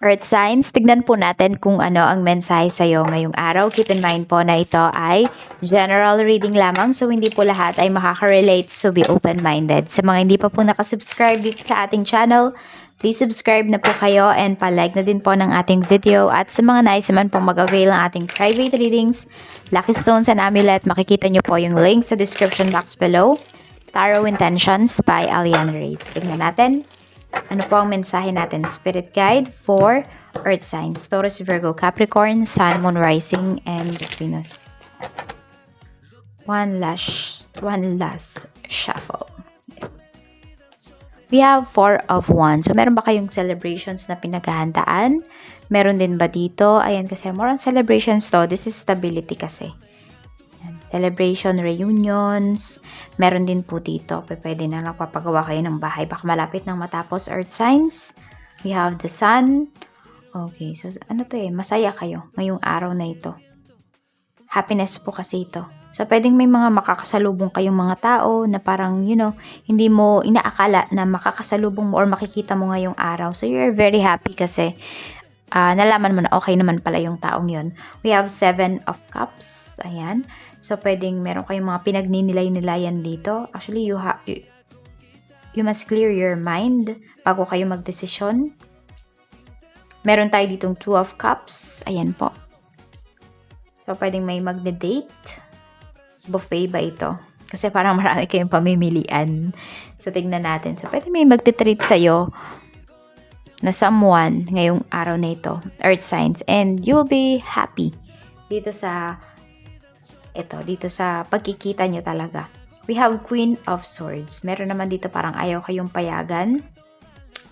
Earth signs, tignan po natin kung ano ang mensahe sa iyo ngayong araw. Keep in mind po na ito ay general reading lamang so hindi po lahat ay makaka-relate so be open-minded. Sa mga hindi pa po nakasubscribe dito sa ating channel, please subscribe na po kayo and pa-like na din po ng ating video. At sa mga nais naman po mag-avail ng ating private readings, Lucky Stones and Amulet, makikita nyo po yung link sa description box below. Tarot Intentions by Alian Reyes. Tignan natin. Ano po ang mensahe natin? Spirit Guide for Earth Signs. Taurus, Virgo, Capricorn, Sun, Moon, Rising, and Venus. One last, one last shuffle. We have four of wands. So, meron ba kayong celebrations na pinaghahandaan? Meron din ba dito? Ayan, kasi more on celebrations to. This is stability kasi. Celebration, reunions. Meron din po dito. Pwede na napapagawa kayo ng bahay. Baka malapit nang matapos earth signs. We have the sun. Okay, so ano to eh? Masaya kayo ngayong araw na ito. Happiness po kasi ito. So, pwedeng may mga makakasalubong kayong mga tao na parang, you know, hindi mo inaakala na makakasalubong mo or makikita mo ngayong araw. So, you're very happy kasi ah, nalaman mo na okay naman pala yung taong yun. We have seven of cups. Ayan. So, pwedeng meron kayong mga pinagninilay-nilayan dito. Actually, you, ha- you, you must clear your mind bago kayo magdesisyon. Meron tayo ditong two of cups. Ayan po. So, pwedeng may magde-date. Buffet ba ito? Kasi parang marami kayong pamimilian. So, tignan natin. So, pwede may magte-treat sa'yo na someone ngayong araw na ito. Earth signs. And you'll be happy dito sa ito, dito sa pagkikita nyo talaga. We have Queen of Swords. Meron naman dito parang ayaw kayong payagan.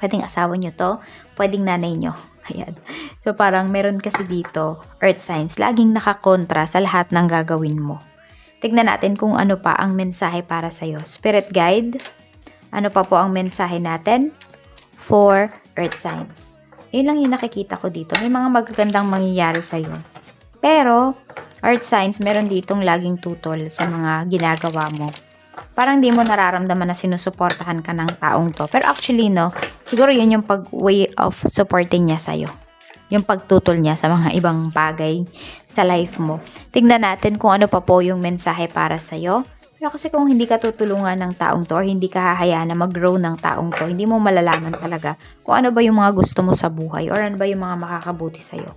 Pwedeng asawa nyo to. Pwedeng nanay nyo. Ayan. So, parang meron kasi dito, earth signs, laging nakakontra sa lahat ng gagawin mo. Tignan natin kung ano pa ang mensahe para sa'yo. Spirit guide. Ano pa po ang mensahe natin? For earth signs. Yun lang yung nakikita ko dito. May mga magagandang mangyayari sa'yo. Pero, earth signs, meron ditong laging tutol sa mga ginagawa mo. Parang di mo nararamdaman na sinusuportahan ka ng taong to. Pero actually, no, siguro yun yung pag way of supporting niya sa'yo. Yung pagtutol niya sa mga ibang bagay sa life mo. Tignan natin kung ano pa po yung mensahe para sa'yo. Pero kasi kung hindi ka tutulungan ng taong to or hindi ka hahayaan na mag-grow ng taong to, hindi mo malalaman talaga kung ano ba yung mga gusto mo sa buhay or ano ba yung mga makakabuti sa'yo.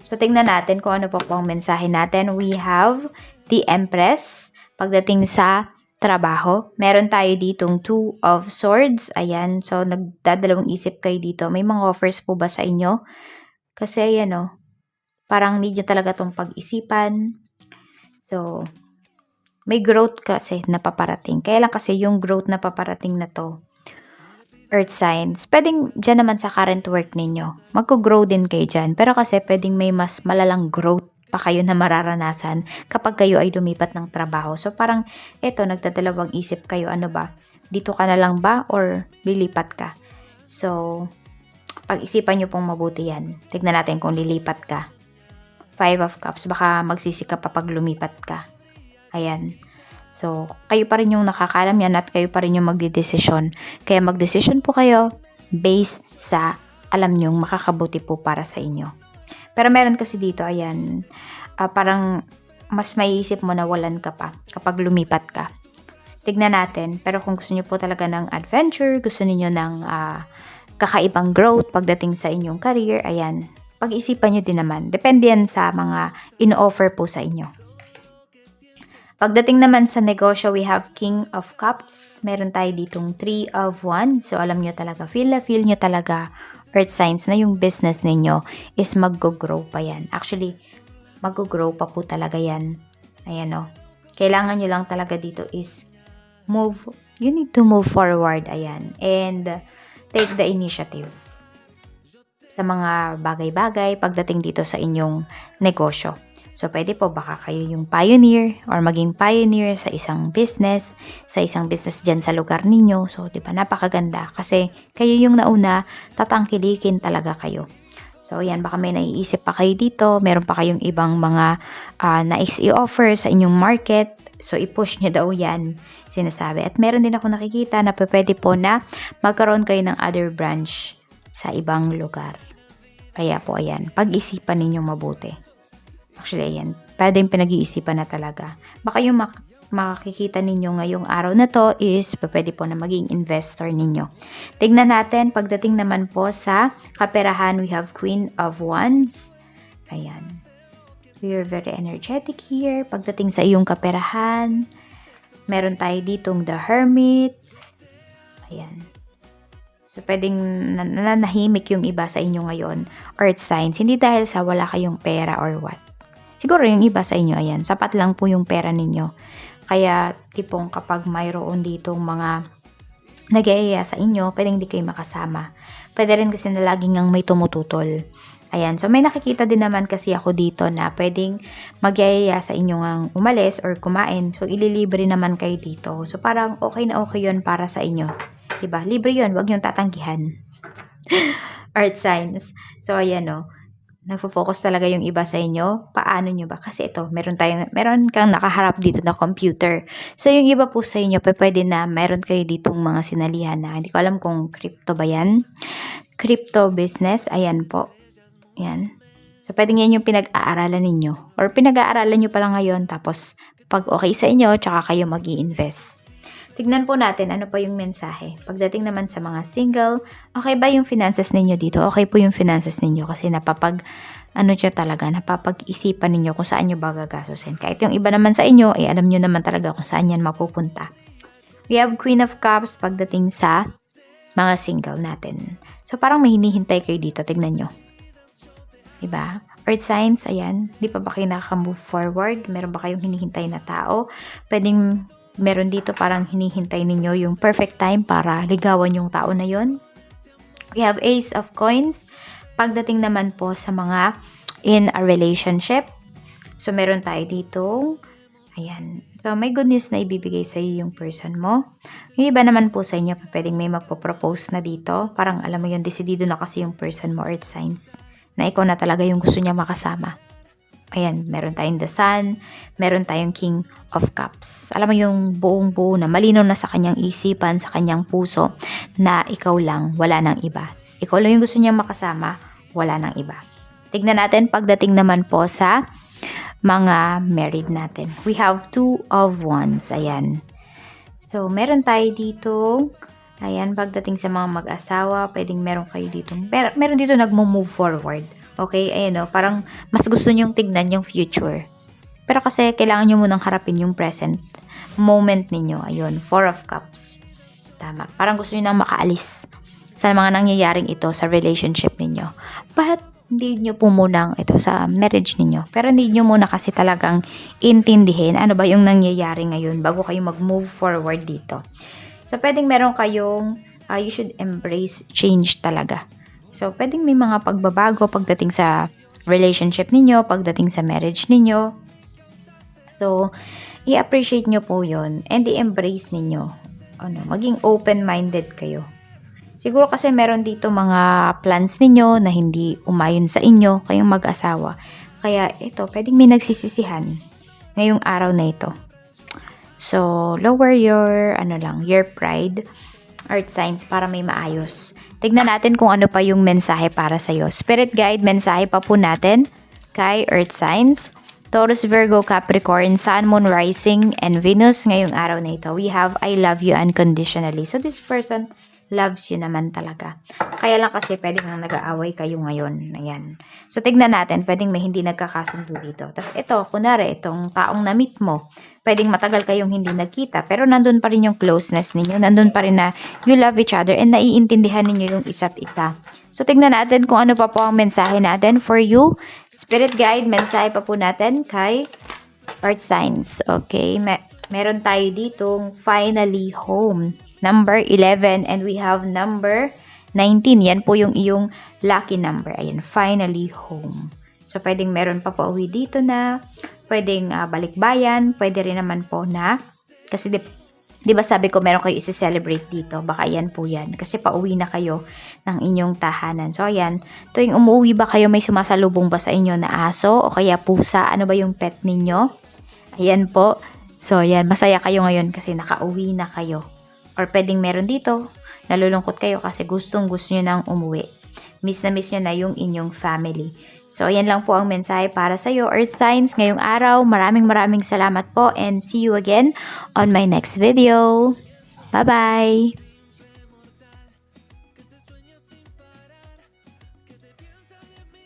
So, tignan natin kung ano po ang mensahe natin. We have the Empress. Pagdating sa trabaho, meron tayo ditong Two of Swords. Ayan, so nagdadalawang isip kayo dito. May mga offers po ba sa inyo? Kasi ayan o, parang need nyo talaga tong pag-isipan. So, may growth kasi na paparating. Kaya lang kasi yung growth na paparating na to, earth signs, pwedeng dyan naman sa current work ninyo. Magko-grow din kayo dyan. Pero kasi pwedeng may mas malalang growth pa kayo na mararanasan kapag kayo ay lumipat ng trabaho. So parang eto, nagdadalawang isip kayo, ano ba? Dito ka na lang ba or lilipat ka? So, pag-isipan nyo pong mabuti yan. Tignan natin kung lilipat ka. Five of Cups, baka magsisika pa pag lumipat ka. Ayan. So, kayo pa rin yung nakakalam yan at kayo pa rin yung magdidesisyon. Kaya magdesisyon po kayo based sa alam nyong makakabuti po para sa inyo. Pero meron kasi dito, ayan, ah, parang mas maiisip mo na walan ka pa kapag lumipat ka. Tignan natin. Pero kung gusto niyo po talaga ng adventure, gusto niyo ng ah, kakaibang growth pagdating sa inyong career, ayan, pag-isipan nyo din naman. Depende yan sa mga in-offer po sa inyo. Pagdating naman sa negosyo, we have King of Cups. Meron tayo ditong Three of Wands. So, alam nyo talaga, feel na feel nyo talaga, earth signs, na yung business ninyo is mag-grow pa yan. Actually, mag-grow pa po talaga yan. Ayan o. Kailangan nyo lang talaga dito is move, you need to move forward. Ayan. And take the initiative sa mga bagay-bagay pagdating dito sa inyong negosyo. So, pwede po baka kayo yung pioneer or maging pioneer sa isang business, sa isang business dyan sa lugar ninyo. So, di ba, napakaganda kasi kayo yung nauna, tatangkilikin talaga kayo. So, yan, baka may naiisip pa kayo dito, meron pa kayong ibang mga ah, nais i-offer sa inyong market. So, i-push nyo daw yan, sinasabi. At meron din ako nakikita na pwede po na magkaroon kayo ng other branch sa ibang lugar. Kaya po, ayan, pag-isipan ninyo mabuti. Actually, ayan, pwedeng pinag-iisipan na talaga. Baka yung mak- makikita ninyo ngayong araw na to is pwede po na maging investor ninyo. Tignan natin, pagdating naman po sa kaperahan, we have Queen of Wands. Ayan. Are very energetic here. Pagdating sa iyong kaperahan, meron tayo ditong The Hermit. Ayan. So, pwedeng nan- nananahimik yung iba sa inyo ngayon. Earth signs. Hindi dahil sa wala kayong pera or what. Siguro yung iba sa inyo, ayan. Sapat lang po yung pera ninyo. Kaya, tipong kapag mayroon ditong mga nag sa inyo, pwedeng hindi kayo makasama. Pwede rin kasi na laging ang may tumututol. Ayan, so may nakikita din naman kasi ako dito na pwedeng magyayaya sa inyo ang umalis or kumain. So, ililibre naman kayo dito. So, parang okay na okay yon para sa inyo. 'Di ba? Libre yon wag niyong tatanggihan. Earth signs. So, ayan o. Nagfo-focus talaga yung iba sa inyo. Paano nyo ba? Kasi ito, meron, tayong, meron kang nakaharap dito na computer. So, yung iba po sa inyo, pwede na meron kayo ditong mga sinalihan na hindi ko alam kung crypto ba yan. Crypto business, ayan po. Yan. So, pwedeng yan yung pinag-aaralan ninyo. Or pinag-aaralan nyo pala ngayon, tapos pag okay sa inyo, tsaka kayo mag invest Tignan po natin ano pa yung mensahe. Pagdating naman sa mga single, okay ba yung finances ninyo dito? Okay po yung finances ninyo kasi napapag ano nyo talaga, napapag-isipan ninyo kung saan nyo ba gagastusin. Kahit yung iba naman sa inyo, ay alam nyo naman talaga kung saan yan mapupunta. We have Queen of Cups pagdating sa mga single natin. So, parang may hinihintay kayo dito. Tignan nyo. Diba? Earth signs, ayan. Di pa ba kayo nakaka-move forward? Meron ba kayong hinihintay na tao? Pwedeng meron dito parang hinihintay ninyo yung perfect time para ligawan yung tao na yon. We have Ace of Coins. Pagdating naman po sa mga in a relationship. So, meron tayo dito. Ayan. So, may good news na ibibigay sa iyo yung person mo. Yung iba naman po sa inyo, pwedeng may magpo-propose na dito. Parang alam mo yun, decidido na kasi yung person mo, earth signs. Na ikaw na talaga yung gusto niya makasama. Ayan, meron tayong The Sun, meron tayong King of Cups. Alam mo yung buong buo na malinaw na sa kanyang isipan, sa kanyang puso, na ikaw lang, wala nang iba. Ikaw lang yung gusto niya makasama, wala nang iba. Tignan natin pagdating naman po sa mga married natin. We have two of wands. Ayan. So, meron tayo dito. Ayan, pagdating sa mga mag-asawa, pwedeng meron kayo dito. Mer meron dito nagmo-move forward. Okay, ayan o, parang mas gusto nyong tignan yung future. Pero kasi kailangan nyo munang harapin yung present moment ninyo. Ayun, Four of Cups. Tama. Parang gusto nyo nang makaalis sa mga nangyayaring ito sa relationship ninyo. But, hindi nyo po munang ito sa marriage ninyo. Pero hindi nyo muna kasi talagang intindihin ano ba yung nangyayari ngayon bago kayo mag-move forward dito. So, pwedeng meron kayong, uh, you should embrace change talaga. So, pwedeng may mga pagbabago pagdating sa relationship ninyo, pagdating sa marriage ninyo. So, i-appreciate nyo po yon and i-embrace ninyo. Ano, maging open-minded kayo. Siguro kasi meron dito mga plans ninyo na hindi umayon sa inyo, kayong mag-asawa. Kaya ito, pwedeng may nagsisisihan ngayong araw na ito. So, lower your, ano lang, your pride earth signs para may maayos. Tignan natin kung ano pa yung mensahe para sa'yo. Spirit guide, mensahe pa po natin kay earth signs. Taurus, Virgo, Capricorn, Sun, Moon, Rising, and Venus ngayong araw na ito. We have I love you unconditionally. So this person loves you naman talaga. Kaya lang kasi pwedeng nang nag-aaway kayo ngayon. Ayan. So tignan natin, pwedeng may hindi nagkakasundo dito. Tapos ito, kunwari, itong taong na-meet mo, pwedeng matagal kayong hindi nagkita, pero nandun pa rin yung closeness ninyo, nandun pa rin na you love each other and naiintindihan ninyo yung isa't isa. So, tignan natin kung ano pa po ang mensahe natin for you. Spirit guide, mensahe pa po natin kay Earth Signs. Okay, Me meron tayo ditong finally home. Number 11 and we have number 19. Yan po yung iyong lucky number. Ayan, finally home. So, pwedeng meron pa po uwi dito na pwedeng uh, balikbayan, pwede rin naman po na, kasi di, di ba sabi ko meron kayo isi-celebrate dito, baka yan po yan, kasi pauwi na kayo ng inyong tahanan. So ayan, tuwing umuwi ba kayo, may sumasalubong ba sa inyo na aso o kaya pusa, ano ba yung pet ninyo? Ayan po. So ayan, masaya kayo ngayon kasi nakauwi na kayo. Or pwedeng meron dito, nalulungkot kayo kasi gustong gusto nyo nang umuwi. miss na miss nyo na yung inyong family. So, yan lang po ang mensahe para sa iyo, Earth Signs, ngayong araw. Maraming maraming salamat po and see you again on my next video. Bye-bye!